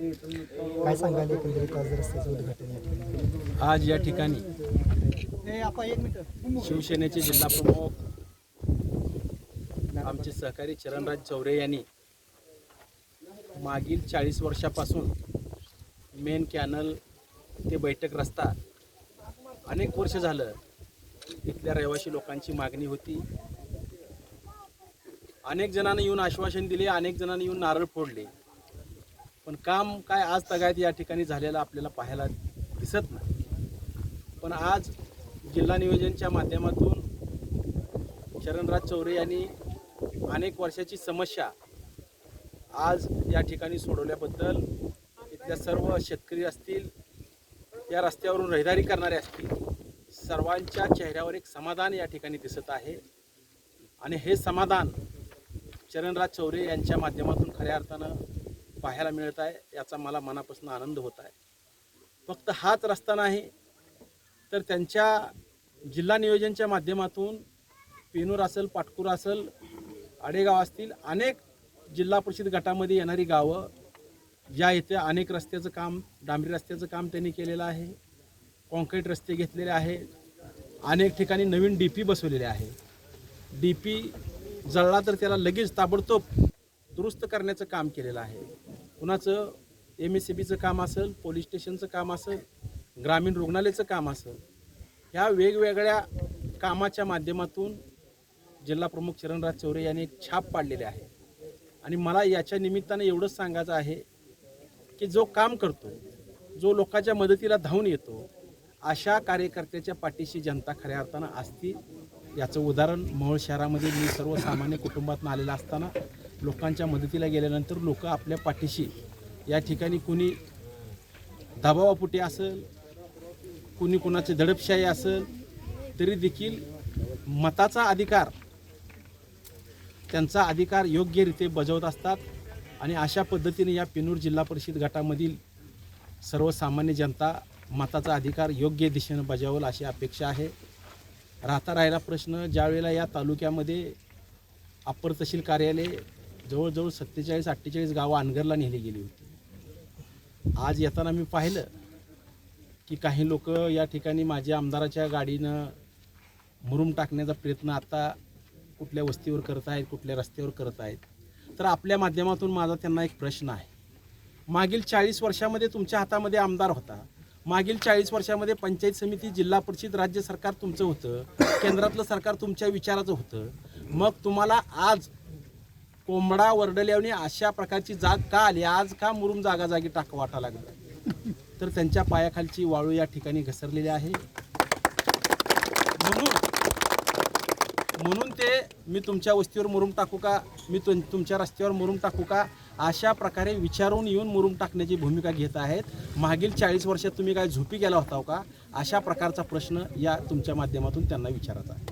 काय सांगाल एकंदरीत आज रस्त्याचं उद्घाटन या ठिकाणी? आज या ठिकाणी शिवसेनेचे जिल्हा प्रमुख आमचे सहकारी चरणराज चौरे यांनी मागील चाळीस वर्षापासून मेन कॅनल ते बैठक रस्ता अनेक वर्ष झालं इथल्या रहिवासी लोकांची मागणी होती. अनेक जणांनी येऊन आश्वासन दिले अनेक जणांनी येऊन नारळ फोडले. पण काम काय आज तगायत या ठिकाणी झालेलं आपल्याला पाहायला दिसत नाही. पण आज जिल्हा नियोजनच्या माध्यमातून शरणराज चौरे यांनी अनेक वर्षाची समस्या आज या ठिकाणी सोडवल्याबद्दल इथल्या सर्व शेतकरी असतील या रस्त्यावरून रहदारी करणारे असतील सर्वांच्या चेहऱ्यावर एक समाधान या ठिकाणी दिसत आहे. आणि हे समाधान चरणराज चौरे यांच्या माध्यमातून खऱ्या अर्थानं पाहायला मिळत आहे याचा मला मनापासून आनंद होत आहे. फक्त हाच रस्ता नाही तर त्यांच्या जिल्हा नियोजनच्या माध्यमातून पेनूर असेल पाटकूर असेल आडेगाव असतील अनेक जिल्हा परिषद गटामध्ये येणारी गावं ज्या इथे अनेक रस्त्याचं काम डांबरी रस्त्याचं काम त्यांनी केलेलं आहे कॉन्क्रीट रस्ते घेतलेले आहे अनेक ठिकाणी नवीन डी पी बसवलेले आहे. डी पी जळला तर त्याला लगेच ताबडतोब दुरुस्त करण्याचं काम केलेलं आहे. कुणाचं एम एस सी बीचं काम असेल पोलीस स्टेशनचं काम असेल ग्रामीण रुग्णालयाचं काम असेल ह्या वेगवेगळ्या कामाच्या माध्यमातून जिल्हा प्रमुख चरणराज चौरे यांनी एक छाप पाडलेली आहे. आणि मला याच्या निमित्तानं एवढंच सांगायचं आहे की जो काम करतो जो लोकांच्या मदतीला धावून येतो अशा कार्यकर्त्याच्या पाठीशी जनता खऱ्या अर्थानं असती याचं उदाहरण मोहोळ शहरामध्ये मी सर्वसामान्य कुटुंबातून आलेलं असताना लोकांच्या मदतीला गेल्यानंतर लोक आपल्या पाठीशी या ठिकाणी कुणी दबावापुटी असेल कुणी कुणाची दडपशाही असेल तरी देखील मताचा अधिकार त्यांचा अधिकार योग्यरीते बजावत असतात. आणि अशा पद्धतीने या पिनूर जिल्हा परिषद गटामधील सर्वसामान्य जनता मताचा अधिकार योग्य दिशेनं बजावेल अशी अपेक्षा आहे. राहता राहिला प्रश्न ज्यावेळेला या तालुक्यामध्ये अप्पर तहसील कार्यालय जवळजवळ सत्तेचाळीस अठ्ठेचाळीस गावं अनगरला नेली गेली होती. आज येताना मी पाहिलं की काही लोक या ठिकाणी माझ्या आमदाराच्या गाडीनं मुरुम टाकण्याचा प्रयत्न आता कुठल्या वस्तीवर करत आहेत कुठल्या रस्त्यावर करत आहेत. तर आपल्या माध्यमातून माझा त्यांना एक प्रश्न आहे. मागील चाळीस वर्षामध्ये तुमच्या हातामध्ये आमदार होता. मागील चाळीस वर्षामध्ये पंचायत समिती जिल्हा परिषद राज्य सरकार तुमचं होतं. केंद्रातलं सरकार तुमच्या विचाराचं होतं. मग तुम्हाला आज कोंबडा वरडल्याने अशा प्रकारची जाग का आली? आज का मुरुम जागा जागी टाक वाटा लागलं? तर त्यांच्या पायाखालची वाळू या ठिकाणी घसरलेली आहे. म्हणून म्हणून ते मी तुमच्या वस्तीवर मुरुम टाकू का? मी तुम तुमच्या रस्त्यावर मुरुम टाकू का? अशा प्रकारे विचारून येऊन मुरुम टाकण्याची भूमिका घेत आहेत. मागील चाळीस वर्षात तुम्ही काय झोपी गेला होता का? अशा प्रकारचा प्रश्न या तुमच्या माध्यमातून त्यांना विचारायचा आहे.